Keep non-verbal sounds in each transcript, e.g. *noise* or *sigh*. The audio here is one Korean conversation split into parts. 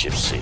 Gypsy.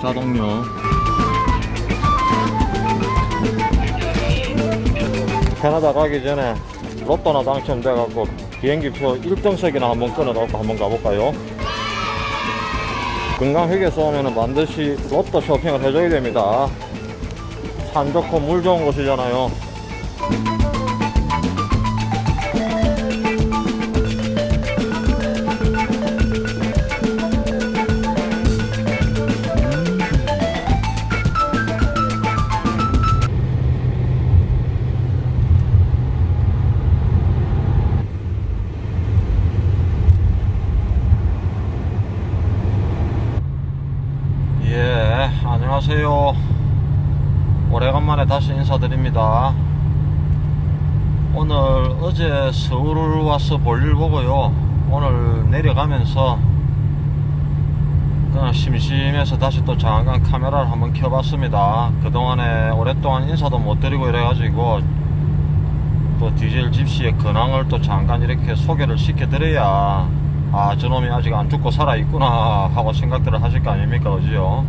자동료. 캐나다 가기 전에 로또나 당첨돼갖고 비행기표 1등석이나 한번 끊어갖고 한번 가볼까요? 건강회계소 오면은 반드시 로또 쇼핑을 해줘야 됩니다. 산 좋고 물 좋은 곳이잖아요 오늘 어제 서울 와서 볼일 보고요. 오늘 내려가면서 그냥 심심해서 다시 또 잠깐 카메라를 한번 켜봤습니다. 그동안에 오랫동안 인사도 못 드리고 이래가지고 또 디젤 집시의 근황을 또 잠깐 이렇게 소개를 시켜드려야 아 저놈이 아직 안 죽고 살아있구나 하고 생각들을 하실 거 아닙니까 그지요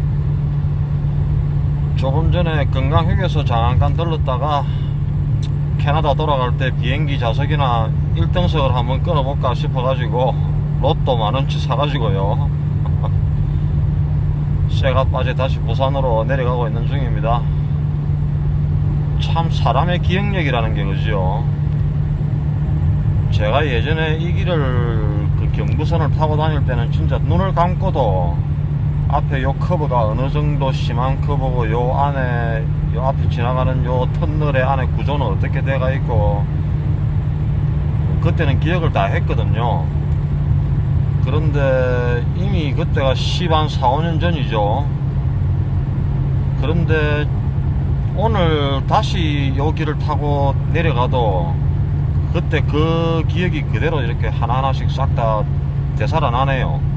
조금 전에 건강휴게소 잠깐 들렀다가 캐나다 돌아갈 때 비행기 좌석이나 1등석을 한번 끊어볼까 싶어가지고 로또 만원치 사가지고요. *laughs* 새가 빠져 다시 부산으로 내려가고 있는 중입니다. 참 사람의 기억력이라는 게 그죠 제가 예전에 이 길을 그 경부선을 타고 다닐 때는 진짜 눈을 감고도 앞에 요 커브가 어느 정도 심한 커브고 요 안에 요 앞에 지나가는 요 터널의 안에 구조는 어떻게 돼가 있고 그때는 기억을 다 했거든요 그런데 이미 그때가 10한 4, 5년 전이죠 그런데 오늘 다시 요 길을 타고 내려가도 그때 그 기억이 그대로 이렇게 하나하나씩 싹 다 되살아나네요.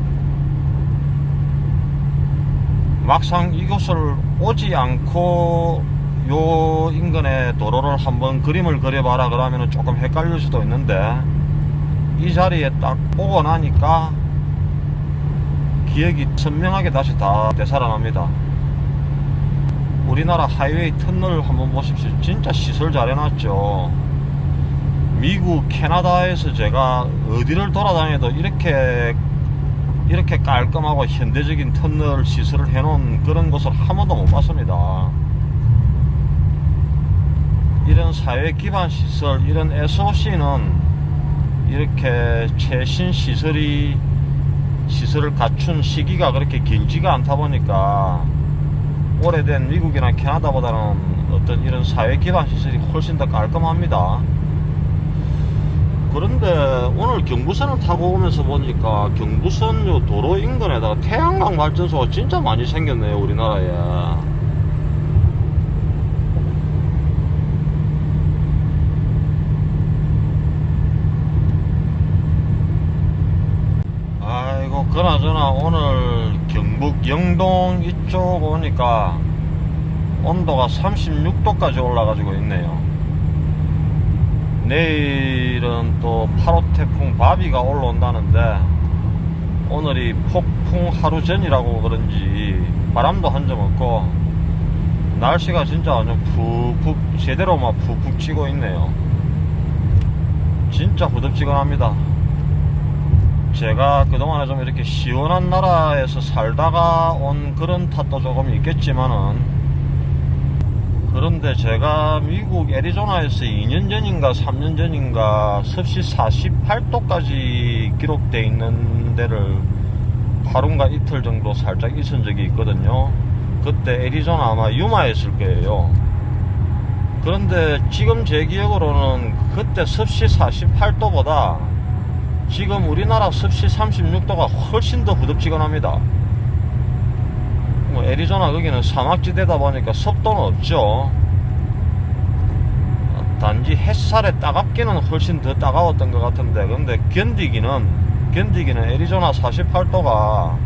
막상 이곳을 오지 않고 요 인근의 도로를 한번 그림을 그려봐라 그러면 조금 헷갈릴 수도 있는데 이 자리에 딱 오고 나니까 기억이 선명하게 다시 다 되살아납니다. 우리나라 하이웨이 터널 한번 보십시오. 진짜 시설 잘 해놨죠. 미국, 캐나다에서 제가 어디를 돌아다녀도 이렇게 이렇게 깔끔하고 현대적인 터널 시설을 해놓은 그런 곳을 한 번도 못 봤습니다. 이런 사회 기반 시설, 이런 SOC는 이렇게 최신 시설이 시설을 갖춘 시기가 그렇게 길지가 않다 보니까 오래된 미국이나 캐나다보다는 어떤 이런 사회 기반 시설이 훨씬 더 깔끔합니다. 그런데 오늘 경부선을 타고 오면서 보니까 경부선 요 도로 인근에다가 태양광 발전소가 진짜 많이 생겼네요 우리나라에 아이고 그나저나 오늘 경북 영동 이쪽 오니까 온도가 36도까지 올라가지고 있네요. 내일은 또 8호 태풍 바비가 올라온다는데 오늘이 폭풍 하루 전이라고 그런지 바람도 한 점 없고 날씨가 진짜 완전 푹푹 제대로 막 푹푹 치고 있네요. 진짜 후덥지근합니다. 제가 그동안에 좀 이렇게 시원한 나라에서 살다가 온 그런 탓도 조금 있겠지만은 그런데 제가 미국 애리조나에서 2년 전인가 3년 전인가 섭씨 48도까지 기록돼 있는 데를 하루인가 이틀 정도 살짝 있은 적이 있거든요. 그때 애리조나 아마 유마였을 거예요. 그런데 지금 제 기억으로는 그때 섭씨 48도보다 지금 우리나라 섭씨 36도가 훨씬 더 후덥지근합니다. 뭐 애리조나 거기는 사막지대다 보니까 습도는 없죠. 단지 햇살에 따갑기는 훨씬 더 따가웠던 것 같은데 근데 견디기는 견디기는 애리조나 48도가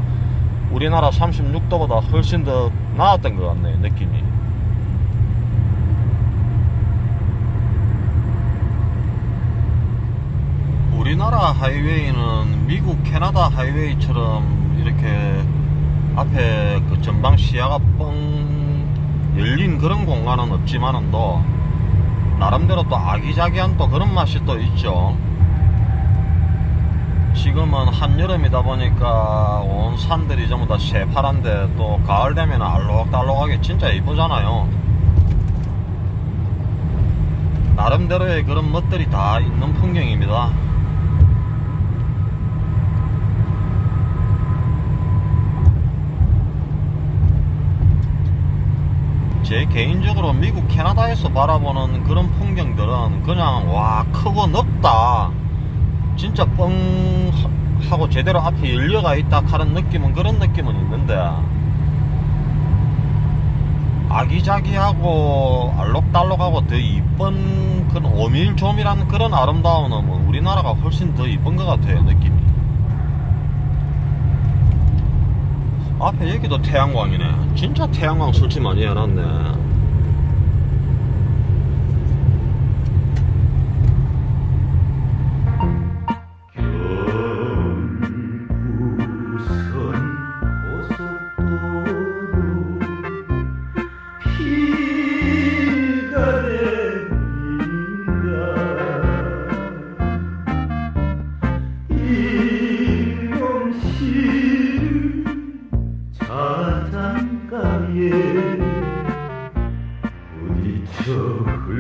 우리나라 36도보다 훨씬 더 나았던 것 같네요 느낌이 우리나라 하이웨이는 미국 캐나다 하이웨이처럼 이렇게 앞에 그 전방 시야가 뻥 열린 그런 공간은 없지만은 또 나름대로 또 아기자기한 또 그런 맛이 또 있죠. 지금은 한여름이다 보니까 온 산들이 전부 다 새파란데 또 가을 되면 알록달록하게 진짜 이쁘잖아요. 나름대로의 그런 멋들이 다 있는 풍경입니다. 제 개인적으로 미국 캐나다에서 바라보는 그런 풍경들은 그냥 와 크고 넓다. 진짜 뻥 하고 제대로 앞에 열려가 있다 하는 느낌은 그런 느낌은 있는데 아기자기하고 알록달록하고 더 이쁜 그런 오밀조밀한 그런 아름다움은 뭐 우리나라가 훨씬 더 이쁜 것 같아요 느낌이 앞에 여기도 태양광이네. 진짜 태양광 설치 많이 해놨네.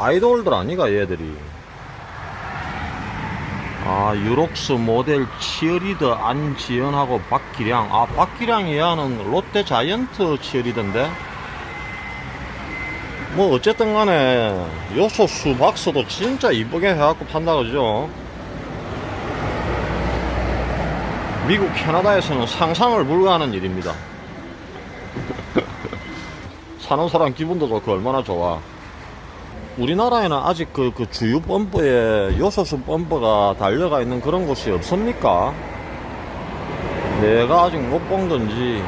아이돌들 아니가 얘들이. 아 유록스 모델 치어리더 안지연하고 박기량. 아 박기량이 야는 롯데 자이언트 치어리더인데. 뭐 어쨌든 간에 요소수 박스도 진짜 이쁘게 해갖고 판다 그죠? 미국 캐나다에서는 상상을 불가하는 일입니다. *laughs* 사는 사람 기분도 좋고 얼마나 좋아. 우리나라에는 아직 그, 그 주유 펌프에 요소수 펌프가 달려가 있는 그런 곳이 없습니까? 내가 아직 못 본 건지.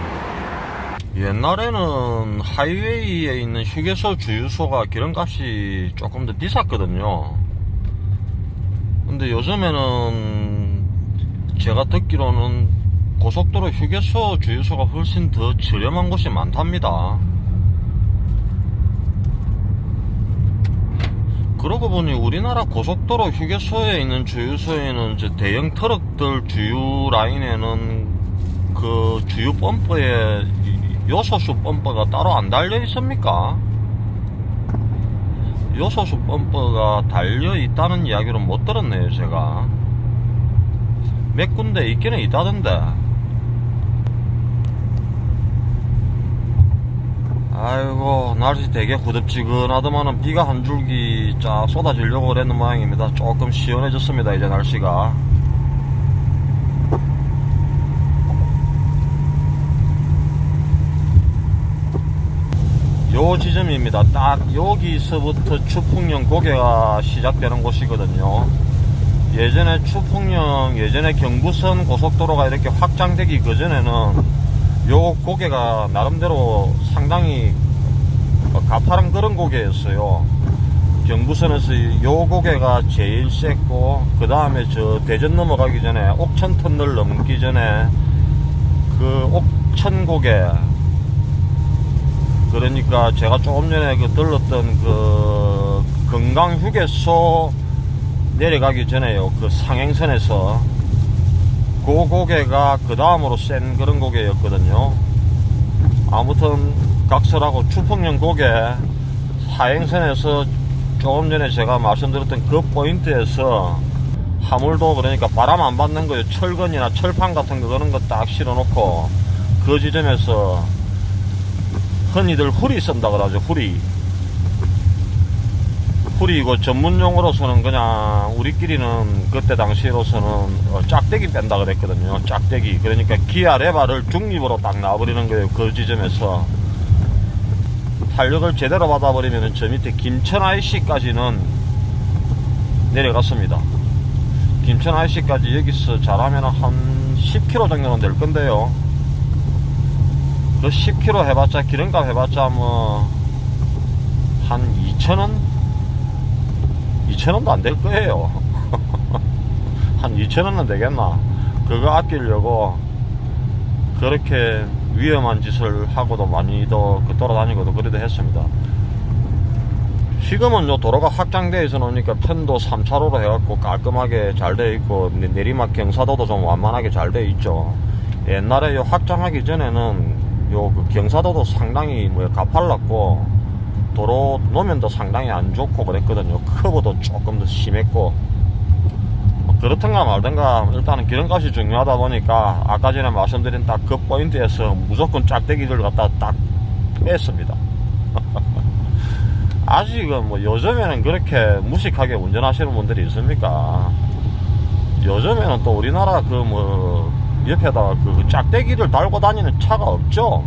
옛날에는 하이웨이에 있는 휴게소 주유소가 기름값이 조금 더 비쌌거든요. 근데 요즘에는 제가 듣기로는 고속도로 휴게소 주유소가 훨씬 더 저렴한 곳이 많답니다. 그러고 보니 우리나라 고속도로 휴게소에 있는 주유소에는 이제 대형 트럭들 주유 라인에는 그 주유 펌프에 이- 요소수 펌프가 따로 안 달려 있습니까? 요소수 펌프가 달려 있다는 이야기를 못 들었네요, 제가. 몇 군데 있기는 있다던데. 아이고 날씨 되게 후덥지근하더만은 비가 한 줄기 쫙 쏟아지려고 그랬는 모양입니다. 조금 시원해졌습니다 이제 날씨가. 요 지점입니다. 딱 여기서부터 추풍령 고개가 시작되는 곳이거든요. 예전에 추풍령 예전에 경부선 고속도로가 이렇게 확장되기 그전에는 요 고개가 나름대로 상당히 어, 가파른 그런 고개였어요. 경부선에서 요 고개가 제일 셌고 그 다음에 저 대전 넘어가기 전에 옥천 터널 넘기 전에 그 옥천 고개 그러니까 제가 조금 전에 그 들렀던 그 건강 휴게소 내려가기 전에요 그 상행선에서 그 고개가 그 다음으로 센 그런 고개였거든요. 아무튼 각설하고 추풍령 고개 하행선에서 조금 전에 제가 말씀드렸던 그 포인트에서 하물도 그러니까 바람 안 받는 거요 철근이나 철판 같은 거 그런 거 딱 실어놓고 그 지점에서 흔히들 후리 쓴다 그러죠 후리 풀이고 전문용어로 서는 그냥 우리끼리는 그때 당시로서는 어, 짝대기 뺀다 그랬거든요. 짝대기. 그러니까 기아 레바를 중립으로 딱 놔버리는 거예요. 그 지점에서. 탄력을 제대로 받아버리면 저 밑에 김천 IC까지는 내려갔습니다. 김천 IC까지 여기서 잘하면 한 10km 정도는 될 건데요. 그 10km 해봤자 기름값 해봤자 뭐 한 2,000원? 2,000원도 안 될 거예요. *laughs* 한 2,000원은 되겠나? 그거 아끼려고 그렇게 위험한 짓을 하고도 많이도 그 돌아다니고도 그래도 했습니다. 지금은 요 도로가 확장되어 있어 놓으니까 편도 3차로로 해갖고 깔끔하게 잘 되어 있고 내- 내리막 경사도도 좀 완만하게 잘 되어 있죠. 옛날에 요 확장하기 전에는 요그 경사도도 상당히 뭐 가팔랐고 도로 노면도 상당히 안 좋고 그랬거든요. 커브도 조금 더 심했고 뭐 그렇든가 말든가 일단은 기름값이 중요하다 보니까 아까 전에 말씀드린 딱 그 포인트에서 무조건 짝대기를 갖다 딱 뺐습니다. *laughs* 아직은 뭐 요즘에는 그렇게 무식하게 운전하시는 분들이 있습니까? 요즘에는 또 우리나라 그 뭐 옆에다가 그 짝대기를 달고 다니는 차가 없죠.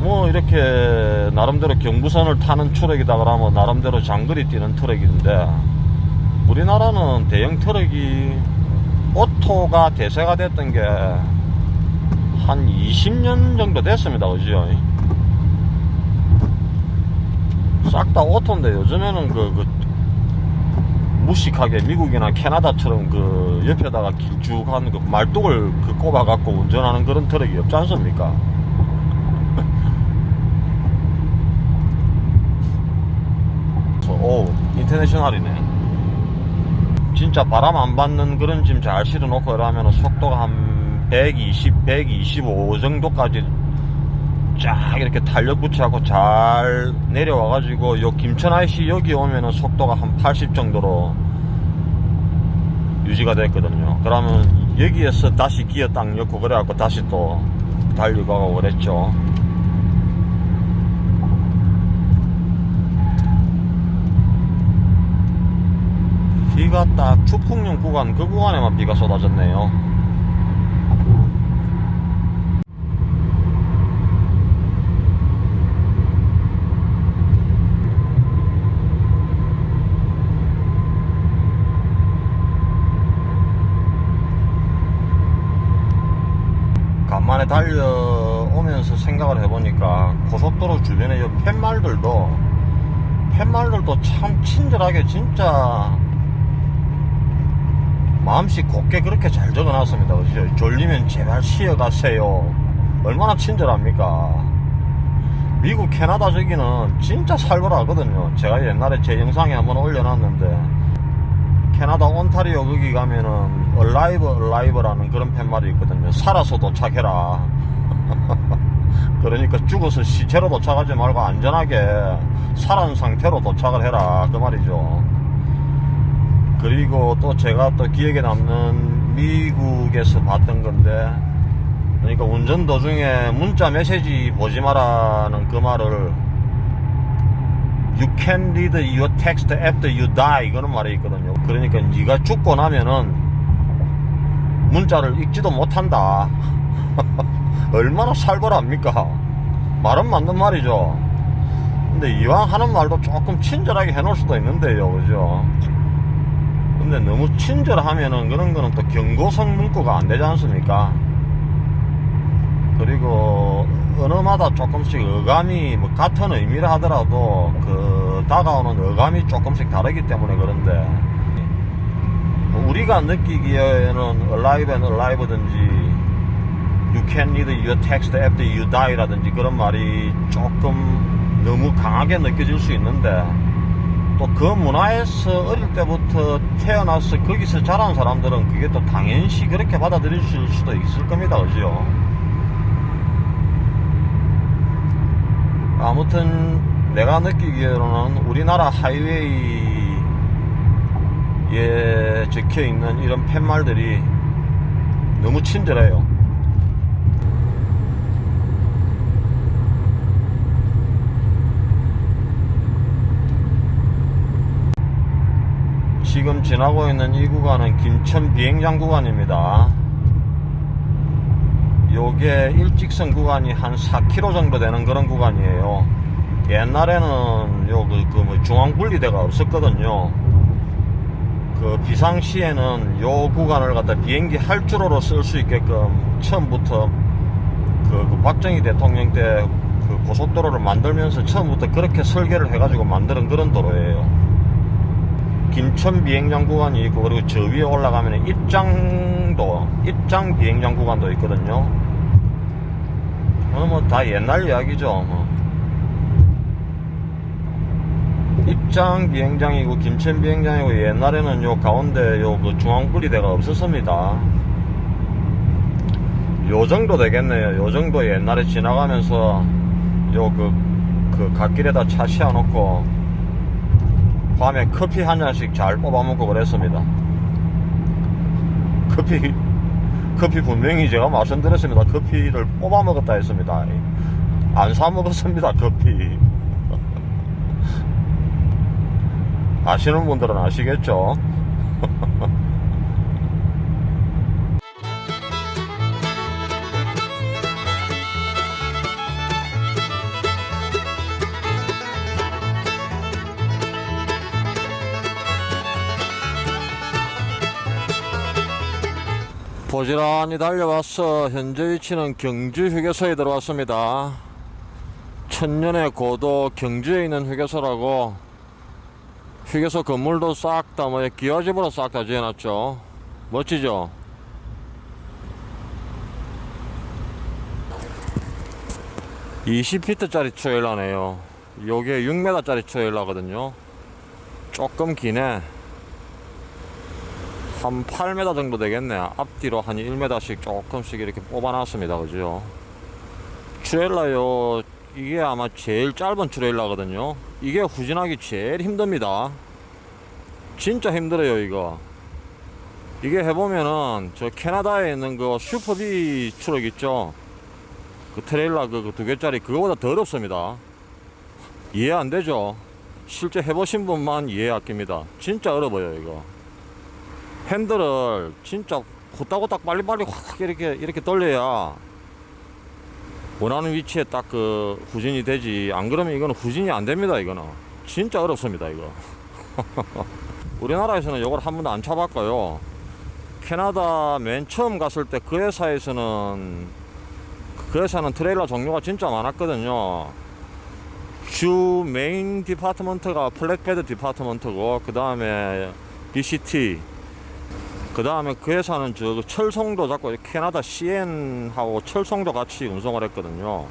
뭐 이렇게 나름대로 경부선을 타는 트럭이다 그러면 나름대로 장거리 뛰는 트럭인데 우리나라는 대형 트럭이 오토가 대세가 됐던 게 한 20년 정도 됐습니다. 그죠? 싹 다 오토인데 요즘에는 그, 그 무식하게 미국이나 캐나다처럼 그 옆에다가 길쭉한 그 말뚝을 그 꼽아갖고 운전하는 그런 트럭이 없지 않습니까? 오 인터내셔널이네 진짜 바람 안 받는 그런 짐 잘 실어놓고 이러면 속도가 한 120, 125 정도까지 쫙 이렇게 탄력 붙여갖고 잘 내려와가지고 요 김천 IC 여기 오면은 속도가 한 80 정도로 유지가 됐거든요. 그러면 여기에서 다시 기어 딱 넣고 그래갖고 다시 또 달리고 그랬죠. 비가 딱 추풍령 구간 그 구간에만 비가 쏟아졌네요. 간만에 달려오면서 생각을 해보니까 고속도로 주변에 이 팻말들도 팻말들도 참 친절하게 진짜 마음씨 곱게 그렇게 잘 적어놨습니다. 그죠? 졸리면 제발 쉬어가세요. 얼마나 친절합니까? 미국, 캐나다 저기는 진짜 살벌하거든요. 제가 옛날에 제 영상에 한번 올려놨는데 캐나다 온타리오 거기 가면은 얼라이브 얼라이브라는 그런 팻말이 있거든요. 살아서 도착해라. *laughs* 그러니까 죽어서 시체로 도착하지 말고 안전하게 살아는 상태로 도착을 해라 그 말이죠. 그리고 또 제가 또 기억에 남는 미국에서 봤던 건데 그러니까 운전 도중에 문자 메시지 보지 마라는 그 말을 You can read your text after you die 이거는 말이 있거든요. 그러니까 네가 죽고 나면은 문자를 읽지도 못한다. *laughs* 얼마나 살벌합니까? 말은 맞는 말이죠. 근데 이왕 하는 말도 조금 친절하게 해놓을 수도 있는데요, 그죠? 근데 너무 친절하면은 그런 거는 또 경고성 문구가 안 되지 않습니까? 그리고 언어마다 조금씩 어감이 뭐 같은 의미를 하더라도 그 다가오는 어감이 조금씩 다르기 때문에 그런데 뭐 우리가 느끼기에는 alive and alive든지 you can read your text after you die 라든지 그런 말이 조금 너무 강하게 느껴질 수 있는데 또 그 문화에서 어릴 때부터 태어나서 거기서 자란 사람들은 그게 또 당연시 그렇게 받아들일 수도 있을 겁니다 그죠 아무튼 내가 느끼기로는 우리나라 하이웨이에 적혀 있는 이런 팻말들이 너무 친절해요. 지금 지나고 있는 이 구간은 김천 비행장 구간입니다. 요게 일직선 구간이 한 4km 정도 되는 그런 구간이에요. 옛날에는 요그 그 뭐 중앙 분리대가 없었거든요. 그 비상시에는 요 구간을 갖다 비행기 활주로로 쓸 수 있게끔 처음부터 그, 그 박정희 대통령 때 그 고속도로를 만들면서 처음부터 그렇게 설계를 해가지고 만드는 그런 도로예요. 김천 비행장 구간이 있고 그리고 저 위에 올라가면 입장도 입장 비행장 구간도 있거든요. 뭐다 옛날 이야기죠. 뭐. 입장 비행장이고 김천 비행장이고 옛날에는 요 가운데 요 그 중앙분리대가 없었습니다. 요 정도 되겠네요. 요 정도 옛날에 지나가면서 요 그 그 갓길에다 차 세워놓고 밤에 커피 한 잔씩 잘 뽑아 먹고 그랬습니다. 커피 커피 분명히 제가 말씀드렸습니다. 커피를 뽑아 먹었다 했습니다. 안 사 먹었습니다. 커피. *laughs* 아시는 분들은 아시겠죠? *laughs* 보지런히 달려와서 현재 위치는 경주 휴게소에 들어왔습니다. 천년의 고도 경주에 있는 휴게소라고 휴게소 건물도 싹 다 뭐 기와집으로 싹 다 지어놨죠. 멋지죠? (20피트짜리) 트레일러네요 요게 (6m짜리) 트레일러거든요 조금 기네 한 8m 정도 되겠네. 앞뒤로 한 1m씩 조금씩 이렇게 뽑아놨습니다. 그죠? 트레일러요. 이게 아마 제일 짧은 트레일러거든요. 이게 후진하기 제일 힘듭니다. 진짜 힘들어요, 이거. 이게 해보면은 저 캐나다에 있는 그 슈퍼비 트럭 있죠? 그 트레일러 그 두 개짜리 그거보다 더 어렵습니다. 이해 안 되죠? 실제 해보신 분만 이해 아낍니다. 진짜 어려워요, 이거. 핸들을 진짜 후딱후딱 빨리빨리 확 이렇게 이렇게 돌려야 원하는 위치에 딱 그 후진이 되지. 안 그러면 이거는 후진이 안 됩니다 이거는. 진짜 어렵습니다 이거. *laughs* 우리나라에서는 이걸 한 번도 안 차봤고요. 캐나다 맨 처음 갔을 때 그 회사에서는 그 회사는 트레일러 종류가 진짜 많았거든요. 주 메인 디파트먼트가 플랫베드 디파트먼트고 그 다음에 BCT 그 다음에 그 회사는 저 철송도 잡고 캐나다 CN하고 철송도 같이 운송을 했거든요.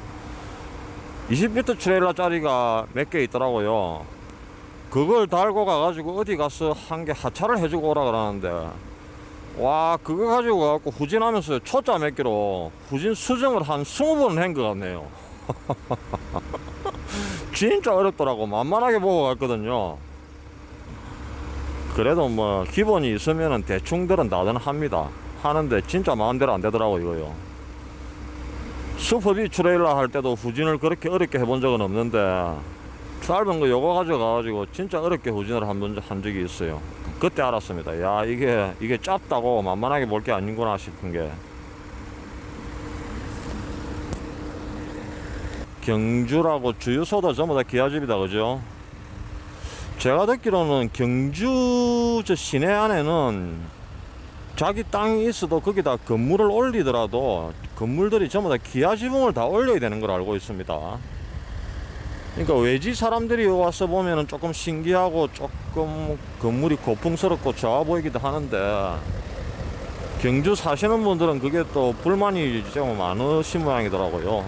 20피트 트레일러 짜리가 몇 개 있더라고요. 그걸 달고 가가지고 어디 가서 한 개 하차를 해주고 오라 그러는데, 와, 그거 가지고 가갖고 후진하면서 초짜 몇 개로 후진 수정을 한 20번 한것 같네요. *laughs* 진짜 어렵더라고. 만만하게 보고 갔거든요. 그래도 뭐 기본이 있으면은 대충들은 다들 합니다. 하는데 진짜 마음대로 안 되더라고 이거요. 슈퍼비 트레일러 할 때도 후진을 그렇게 어렵게 해본 적은 없는데 짧은 거 요거 가져가가지고 진짜 어렵게 후진을 한 번 한 적이 있어요. 그때 알았습니다. 야 이게 이게 짧다고 만만하게 볼 게 아닌구나 싶은 게. 경주라고 주유소도 전부 다 기아집이다 그죠? 제가 듣기로는 경주 저 시내 안에는 자기 땅이 있어도 거기다 건물을 올리더라도 건물들이 전부 다 기아 지붕을 다 올려야 되는 걸 알고 있습니다. 그러니까 외지 사람들이 와서 보면은 조금 신기하고 조금 건물이 고풍스럽고 좋아 보이기도 하는데 경주 사시는 분들은 그게 또 불만이 좀 많으신 모양이더라고요.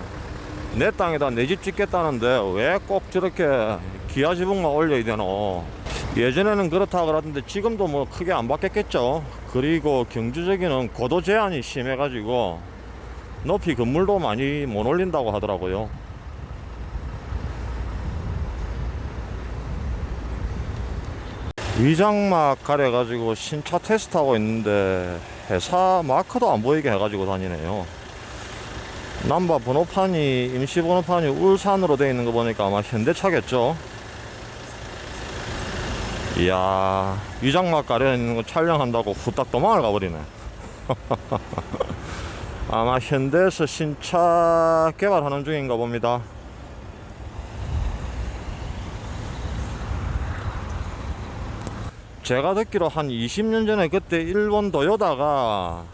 내 땅에다 내 집 짓겠다는데 왜 꼭 저렇게 기아 지붕만 올려야 되노? 예전에는 그렇다 그러던데 지금도 뭐 크게 안 바뀌었겠죠. 그리고 경주저기는 고도 제한이 심해 가지고 높이 건물도 많이 못 올린다고 하더라고요. 위장막 가려 가지고 신차 테스트하고 있는데 회사 마크도 안 보이게 해가지고 다니네요. 남바 번호판이 임시 번호판이 울산으로 되어 있는 거 보니까 아마 현대차겠죠. 이야 위장막 가려 있는 거 촬영한다고 후딱 도망을 가버리네. *laughs* 아마 현대에서 신차 개발하는 중인가 봅니다. 제가 듣기로 한 20년 전에 그때 일본 도요다가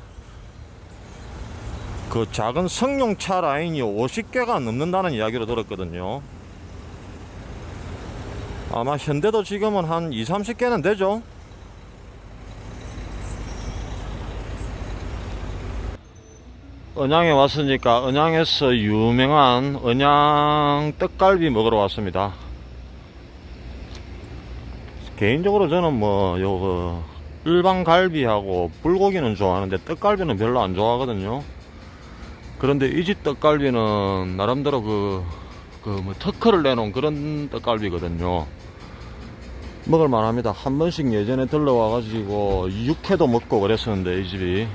그 작은 승용차 라인이 50개가 넘는다는 이야기를 들었거든요. 아마 현대도 지금은 한 2, 30개는 되죠. 언양에 왔으니까 언양에서 유명한 언양 떡갈비 먹으러 왔습니다. 개인적으로 저는 뭐, 요, 그, 일반 갈비하고 불고기는 좋아하는데 떡갈비는 별로 안 좋아하거든요. 그런데 이 집 떡갈비는 나름대로 그, 그뭐 특허를 내놓은 그런 떡갈비거든요. 먹을만 합니다. 한 번씩 예전에 들러와가지고 육회도 먹고 그랬었는데 이 집이.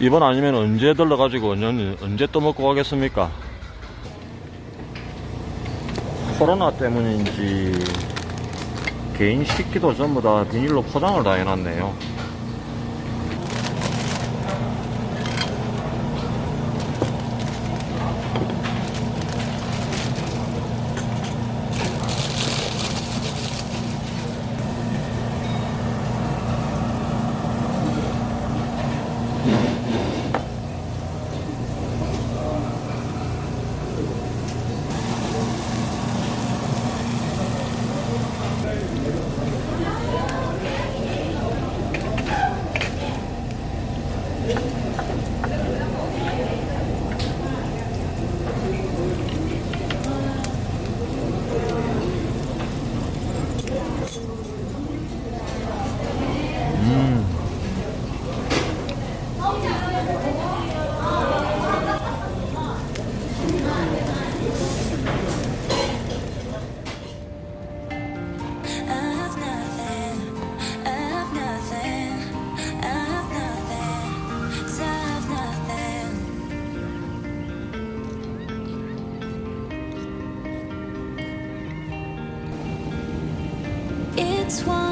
이번 아니면 언제 들러가지고 언제, 또 먹고 가겠습니까? 코로나 때문인지 개인 식기도 전부 다 비닐로 포장을 다 해놨네요. It's one.